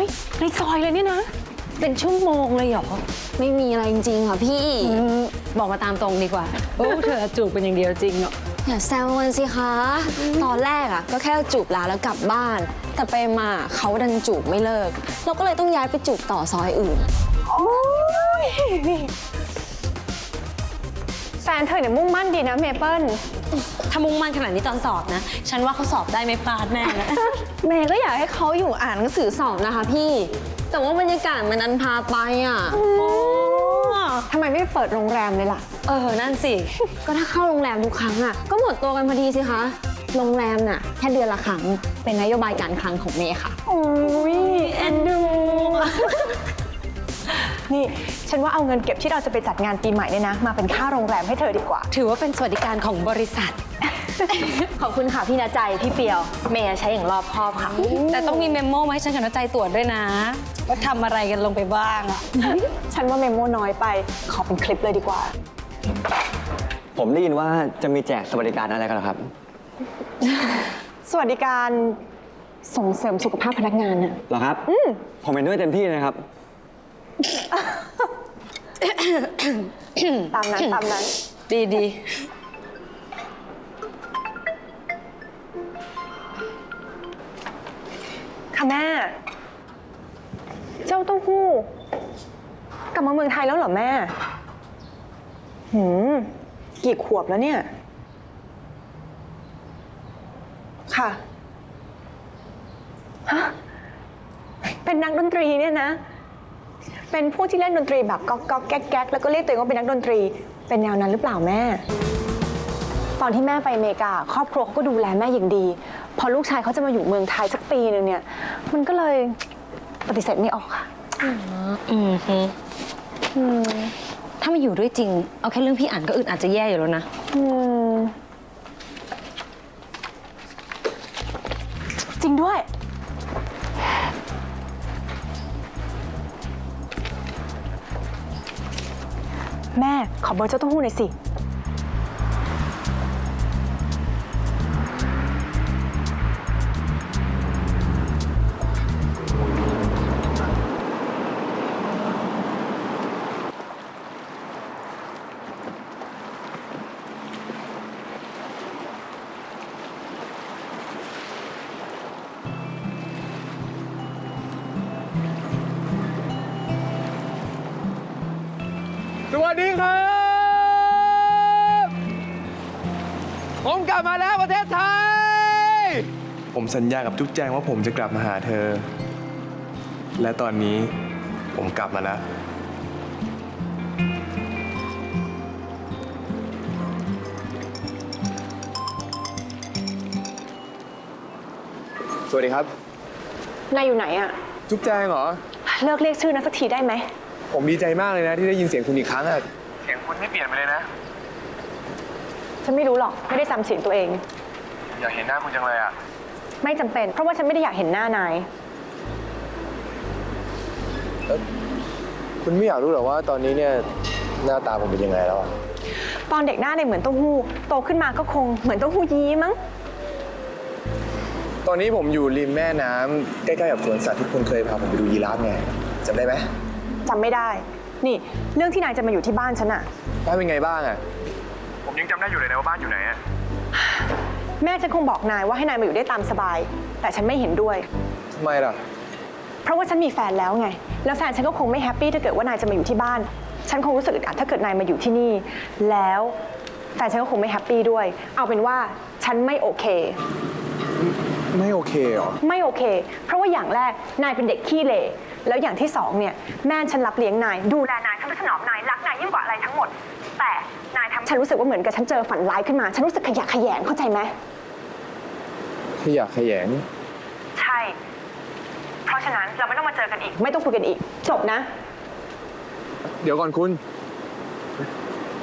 ยในซอยเลยเนี่ยนะ เป็นชั่วโมงเลยเหรอ ไม่มีอะไรจริงๆค่ะพี่บอกมาตามตรงดีกว่า โอ้เธอจูบเป็นอย่างเดียวจริงเนาะอย่าแซวกันสิคะ ตอนแรกอะ ก็แค่จูบลาแล้วกลับบ้าน แต่ไปมาเขาดันจูบไม่เลิก เราก็เลยต้องย้ายไปจูบต่อซอยอื่นแฟนเธอเนี่ยมุ่งมั่นดีนะเมเปิลถ้ามุ่งมั่นขนาดนี้ตอนสอบนะ ฉันว่าเขาสอบได้ไม่พลาดแน่นะ เมย์ก็อยากให้เขาอยู่อ่านหนังสือสอบนะคะพี่ แต่ว่าบรรยากาศมันนันพาไปอะทำไมไม่เปิดโรงแรมเลยล่ะ เออ นั่นสิ ก็ถ้าเข้าโรงแรมทุกครั้งอะ ก็หมดตัวกันพอดีสิคะ โรงแรมน่ะ แค่เดือนละครั้ง เป็นนโยบายการคลังของเมย์ค่ะ โอ้ยเอ็นดู นี่ฉันว่าเอาเงินเก็บที่เราจะไปจัดงานปีใหม่เนี่ยนะ มาเป็นค่าโรงแรมให้เธอดีกว่า ถือว่าเป็นสวัสดิการของบริษัท ขอบคุณค่ะพี่นาใจพี่เปียวเมย์ใช้อย่างรอบคอบค่ะ แต่ต้องมีเมมโมมาให้ฉันกับน้าใจตรวจด้วยนะว่าทำอะไรกันลงไปบ้างอะฉันว่าเมมโมน้อยไปขอเป็นคลิปเลยดีกว่า ผมได้ยินว่าจะมีแจกสวัสดิการอะไรกันเหรอครับ สวัสดิการส่งเสริมสุขภาพพนักงานน่ะเหรอครับ ผมเป็นด้วยเต็มที่นะครับ ตามนั้นตามนั้น ดีดีค่ะแม่ เจ้าเต้าหู้ กลับมาเมืองไทยแล้วเหรอแม่ หืม กี่ขวบแล้วเนี่ย ค่ะ ฮะ เป็นนักดนตรีเนี่ยนะ เป็นผู้ที่เล่นดนตรีแบบก๊อกก๊อกแก๊กแก๊กแล้วก็เรียกตัวเองว่าเป็นนักดนตรี เป็นแนวนั้นหรือเปล่าแม่ ตอนที่แม่ไปอเมริกา ครอบครัวเขาก็ดูแลแม่อย่างดี พอลูกชายเขาจะมาอยู่เมืองไทยสักปีหนึ่งเนี่ย มันก็เลยปฏิเสธไม่ออกค่ะ อืมฮึถ้ามาอยู่ด้วยจริง เอาแค่เรื่องพี่อ่านก็อึดอาจจะแย่อยู่แล้วนะ อืมจริงด้วย แม่ขอเบอร์เจ้าเต้าหู้หน่อยสิ วัสดีครับ ผมกลับมาแล้วประเทศไทย ผมสัญญากับจุ๊บแจงว่าผมจะกลับมาหาเธอ และตอนนี้ผมกลับมาแล้ว สวัสดีครับ นายอยู่ไหนอะจุ๊บแจงเหรอ เลิกเรียกชื่อนั้นสักทีได้ไหม ผมดีใจมากเลยนะที่ได้ยินเสียงคุณอีกครั้งอะเสียงคุณไม่เปลี่ยนไปเลยนะ ฉันไม่รู้หรอกไม่ได้จำเสียงตัวเอง อยากเห็นหน้าคุณจังเลยอะไม่จำเป็น เพราะว่าฉันไม่ได้อยากเห็นหน้านาย คุณไม่อยากรู้หรอว่าตอนนี้เนี่ยหน้าตาผมเป็นยังไงแล้วอะตอนเด็กหน้าเนี่ยเหมือนเต้าหู้โตขึ้นมาก็คงเหมือนเต้าหู้ยี้มั้ง ตอนนี้ผมอยู่ริมแม่น้ำใกล้ๆกับสวนสัตว์ที่คุณเคยพาผมไปดูยีราฟไงจำได้ไหม จำไม่ได้ นี่ เรื่องที่นายจะมาอยู่ที่บ้านฉันอะบ้านเป็นไงบ้างอะผมยังจำได้อยู่เลยนะว่าบ้านอยู่ไหนอะแม่ฉันคงบอกนายว่าให้นายมาอยู่ได้ตามสบาย แต่ฉันไม่เห็นด้วย ทำไมล่ะ เพราะว่าฉันมีแฟนแล้วไง แล้วแฟนฉันก็คงไม่แฮปปี้ถ้าเกิดว่านายจะมาอยู่ที่บ้าน ฉันคงรู้สึกอึดอัดถ้าเกิดนายมาอยู่ที่นี่ แล้วแฟนฉันก็คงไม่แฮปปี้ด้วย เอาเป็นว่าฉันไม่โอเค ไม่โอเคเหรอ ไม่โอเค เพราะว่าอย่างแรกนายเป็นเด็กขี้เหร่ แล้วอย่างที่สองเนี่ยแม่ฉันรับเลี้ยงนาย ดูแลนายทนุถนอมนายรักนายยิ่งกว่าอะไรทั้งหมด แต่นายทำฉันรู้สึกว่าเหมือนกับฉันเจอฝันร้ายขึ้นมา ฉันรู้สึกขยะแขยงเข้าใจไหมขยะแขยง ใช่ เพราะฉะนั้นเราไม่ต้องมาเจอกันอีก ไม่ต้องคุยกันอีก จบนะ เดี๋ยวก่อนคุณ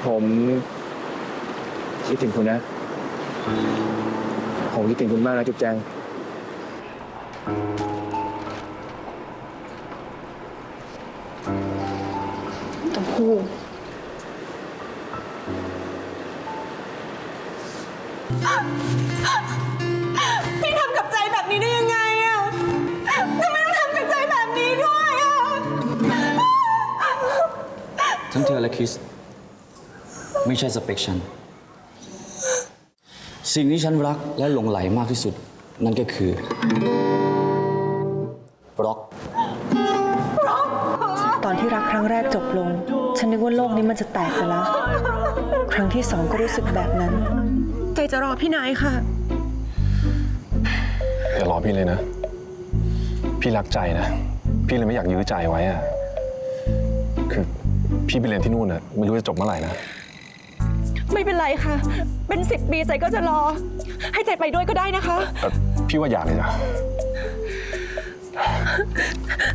ผมคิดถึงคุณนะ ผมคิดถึงคุณมากนะจุ๊บแจง โพี่ทำกับใจแบบนี้ได้ยังไงอะทำไมต้องทำกับใจแบบนี้ด้วยอะทั้งเธอและคริส ไม่ใช่สเปกชัน สิ่งที่ฉันรักและหลงไหลมากที่สุด นั่นก็คือร็อบล็อก ตอนที่รักครั้งแรกจบลง ฉันนึกว่าโลกนี้มันจะแตกไปแล้ว ครั้งที่สองก็รู้สึกแบบนั้น ใจจะรอพี่นายค่ะ อย่ารอพี่เลยนะ พี่รักใจนะ พี่เลยไม่อยากยื้อใจไว้อะคือพี่ไปเรียนที่นู่นอะไม่รู้จะจบเมื่อไหร่นะ ไม่เป็นไรค่ะ เป็นสิบปีใจก็จะรอ ให้ใจไปด้วยก็ได้นะคะ แต่พี่ว่าอย่าเลยจ้ะ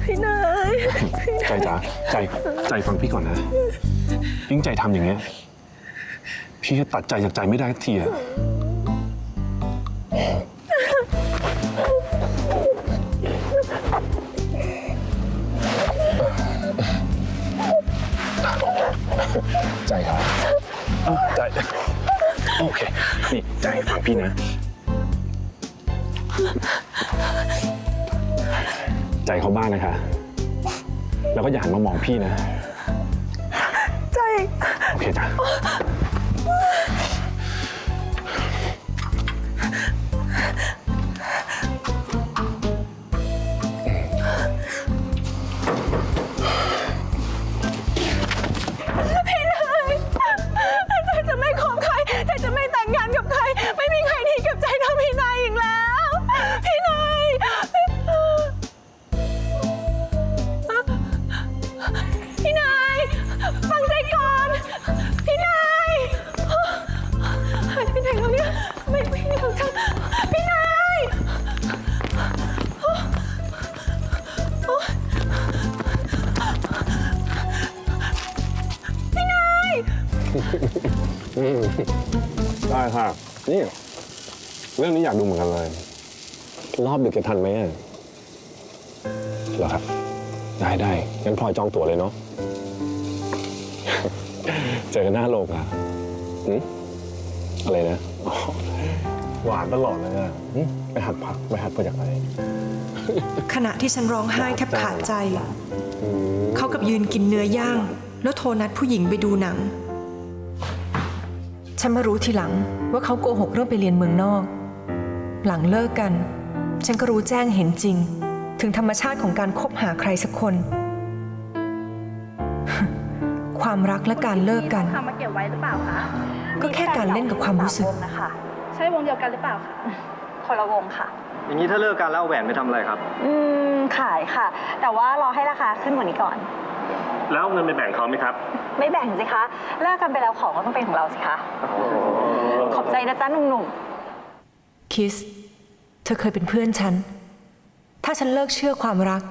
พี่นายใจจ๋าใจใจฟังพี่ก่อนนะยิ่งใจทำอย่างเงี้ย พี่จะตัดใจจากใจไม่ได้สักทีอะใจครับใจ โอเค นี่ใจฟังพี่นะ ใจเขาบ้างนะคะ แล้วก็อย่าหันมามองพี่นะ ได้ค่ะนี่เรื่องนี้อยากดูเหมือนกันเลย รอบดึกจะทันไหมอะเหรอครับ ได้ได้งั้นพลอยจองตั๋วเลยเนาะ เจอกันหน้าโลกอะหึอะไรนะอ๋อหวานตลอดเลยอะหึไปหัดพักไปหัดมาจากไหนขณะที่ฉันร้องไห้แทบขาดใจ เขากับยืนกินเนื้อย่าง แล้วโทรนัดผู้หญิงไปดูหนัง ฉันมารู้ทีหลังว่าเขาโกหกเรื่องไปเรียนเมืองนอก หลังเลิกกัน ฉันก็รู้แจ้งเห็นจริง ถึงธรรมชาติของการคบหาใครสักคน ความรักและการเลิกกัน ทำมาเก็บไว้หรือเปล่าคะก็แค่การเล่นกับความรู้สึก วงนะคะ ใช่วงเดียวกันหรือเปล่าคะคนละวงค่ะ อย่างนี้ถ้าเลิกกันแล้วเอาแหวนไปทำอะไรครับ อืม ขายค่ะ แต่ว่ารอให้ราคาขึ้นกว่านี้ก่อน แล้วเงินไปแบ่งเขาไหมครับไม่แบ่งสิคะเลิกกันไปแล้วของก็ต้องเป็นของเราสิคะขอบใจนะจ๊ะหนุ่มคิส เธอเคยเป็นเพื่อนฉัน ถ้าฉันเลิกเชื่อความรัก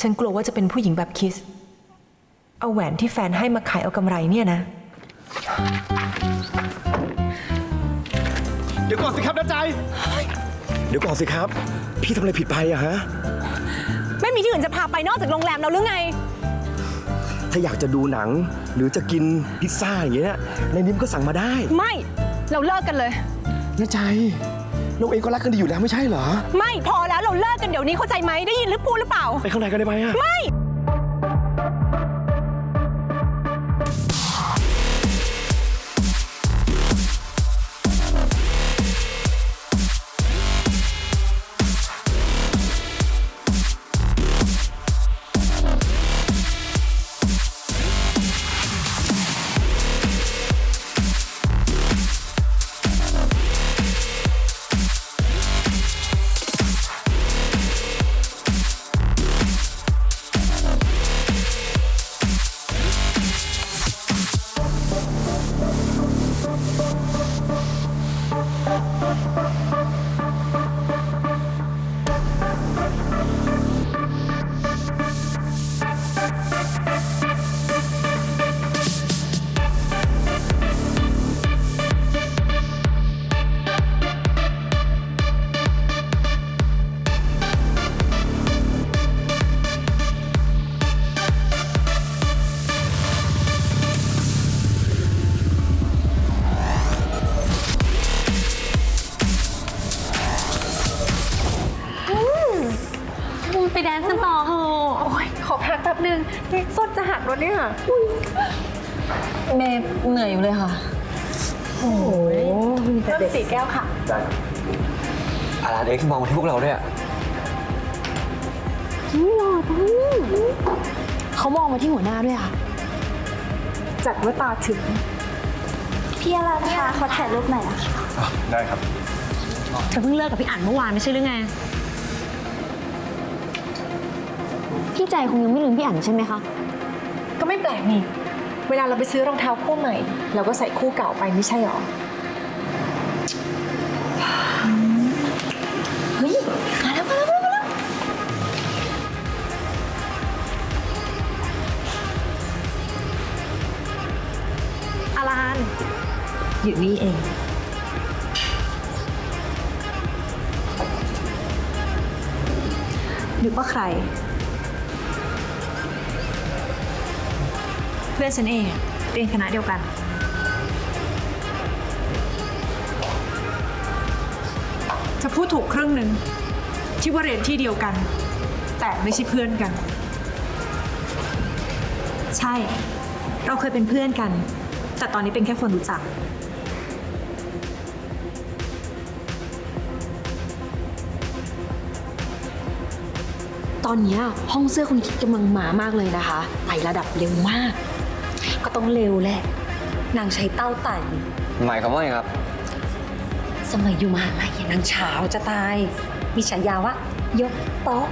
ฉันกลัวว่าจะเป็นผู้หญิงแบบคิส เอาแหวนที่แฟนให้มาขายเอากำไรเนี่ยนะ เดี๋ยวก่อนสิครับน้าใจ เดี๋ยวก่อนสิครับ พี่ทำอะไรผิดไปอะฮะ ไม่มีที่อื่นจะพาไปนอกจากโรงแรมเราหรือไง ถ้าอยากจะดูหนัง หรือจะกินพิซซ่าอย่างเงี้ยในนิ้มก็สั่งมาได้ไม่ เราเลิกกันเลยน้าใจเราเองก็รักกันดีอยู่แล้วไม่ใช่เหรอ ไม่พอแล้วเราเลิกกันเดี๋ยวนี้เข้าใจไหมได้ยินหรือพูดหรือเปล่า ไปข้างในกันได้ไหมอะ ไม่ แดนซ์กันต่อเถอะขอพักแป๊บนึงนี่สดจะหักแล้วเนี่ย เมย์เหนื่อยอยู่เลยค่ะเพิ่มสี่แก้วค่ะอาราเอ็กซ์มองมาที่พวกเราด้วยอะเขามองมาที่หัวหน้าด้วยค่ะ จัดว่าตาถึง พี่อารันคะขอถ่ายรูปหน่อยนะคะได้ครับเธอเพิ่งเลิกกับพี่อั๋นเมื่อวานไม่ใช่หรือไง พี่ใจคงยังไม่ลืมพี่อั๋นใช่ไหมคะ ก็ไม่แปลกนี่ เวลาเราไปซื้อรองเท้าคู่ใหม่ เราก็ใส่คู่เก่าไปไม่ใช่หรอ เฮ้ย มาแล้วมาแล้วมาแล้วอารานอยู่นี่เอง นึกว่าใคร พื่อนฉันเองเรียนคณะเดียวกัน จะพูดถูกครึ่งหนึ่งที่ว่าเรียนที่เดียวกัน แต่ไม่ใช่เพื่อนกัน ใช่ เราเคยเป็นเพื่อนกัน แต่ตอนนี้เป็นแค่คนรู้จัก ตอนเนี้ยห้องเสื้อคุณคิดกำลังมามากเลยนะคะไต่ระดับเร็วมาก ก็ต้องเร็วแหละ นางใช้เต้าไต่หมายความว่าไงครับ สมัยอยู่มหาลัยนางเช้าจะตาย มีฉายาว่ายกโต๊ะ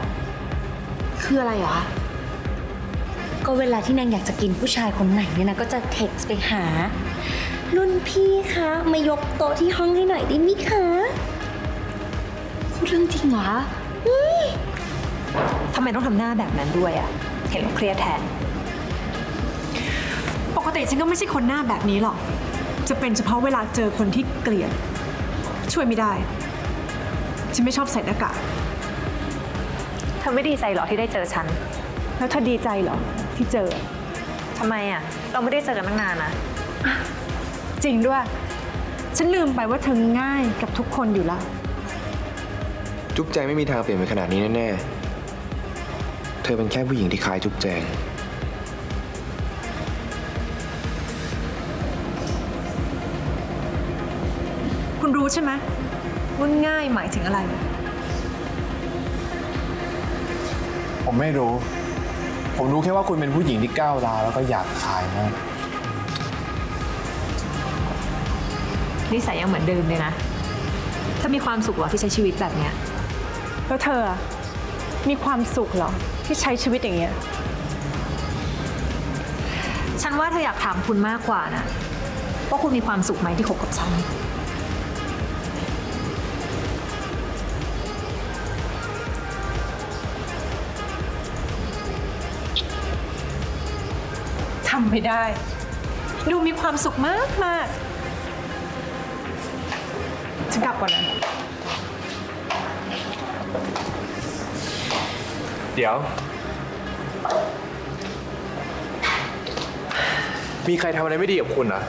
คืออะไรเหรอคะก็เวลาที่นางอยากจะกินผู้ชายคนไหนเนี่ยนะก็จะเท็กซ์ไปหา รุ่นพี่คะมายกโต๊ะที่ห้องให้หน่อยได้ไหมคะพูดเรื่องจริงเหรอทำไมต้องทำหน้าแบบนั้นด้วยอะเห็นแล้วเครียดแทนปก ติฉันก็ไม่ใช่คนหน้าแบบนี้หรอก จะเป็นเฉพาะเวลาเจอคนที่เกลียด ช่วยไม่ได้ ฉันไม่ชอบใส่หน้ากากเธอไม่ดีใจเหรอที่ได้เจอฉัน แล้วเธอดีใจเหรอที่เจอ ทำไมอะ เราไม่ได้เจอกันตั้งนานนะ จริงด้วย ฉันลืมไปว่าเธอง่ายกับทุกคนอยู่แล้วจุ๊บแจงไม่มีทางเปลี่ยนไปขนาดนี้แน่ๆ เธอเป็นแค่ผู้หญิงที่คล้ายจุ๊บแจง คุณรู้ใช่ไหมว่าง่ายหมายถึงอะไร ผมไม่รู้ ผมรู้แค่ว่าคุณเป็นผู้หญิงที่ก้าวร้าวแล้วก็อยากขายมากนิสัยยังเหมือนเดิมเลยนะ ถ้ามีความสุขเหรอที่ใช้ชีวิตแบบเนี้ย แล้วเธออะมีความสุขเหรอ ที่ใช้ชีวิตอย่างเงี้ย ฉันว่าเธออยากถามคุณมากกว่านะว่าคุณมีความสุขไหมที่คบกับฉันำไม่ได้ ดูมีความสุขมากมากๆฉันกลับก่อนนะเดี๋ยว มีใครทำอะไรไม่ดีกับคุณเหรอ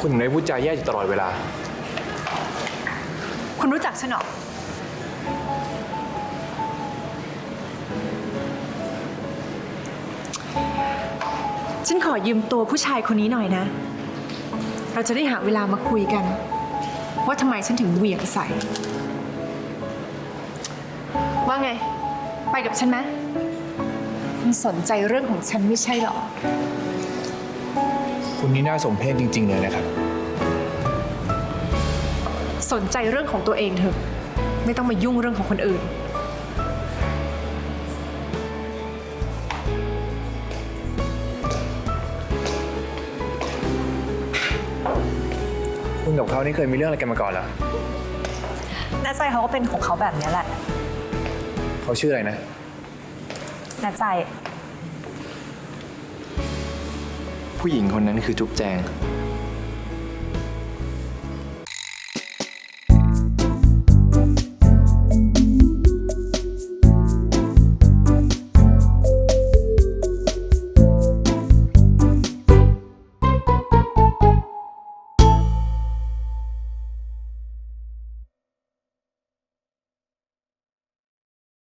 คุณถึงได้พูดจาแย่อยู่ตลอดเวลา คุณรู้จักฉันเหรอ ฉันขอยืมตัวผู้ชายคนนี้หน่อยนะ เราจะได้หาเวลามาคุยกัน ว่าทำไมฉันถึงเหวี่ยงใส่ ว่าไง ไปกับฉันไหมคุณสนใจเรื่องของฉันไม่ใช่เหรอ คุณนี่น่าสมเพชจริง ๆ เลยนะครับ สนใจเรื่องของตัวเองเถอะ ไม่ต้องมายุ่งเรื่องของคนอื่น เขานี่เคยมีเรื่องอะไรกันมาก่อนเหรอน้าใจเขาก็เป็นของเขาแบบนี้แหละเขาชื่ออะไรนะน้าใจ ผู้หญิงคนนั้นคือจุ๊บแจงน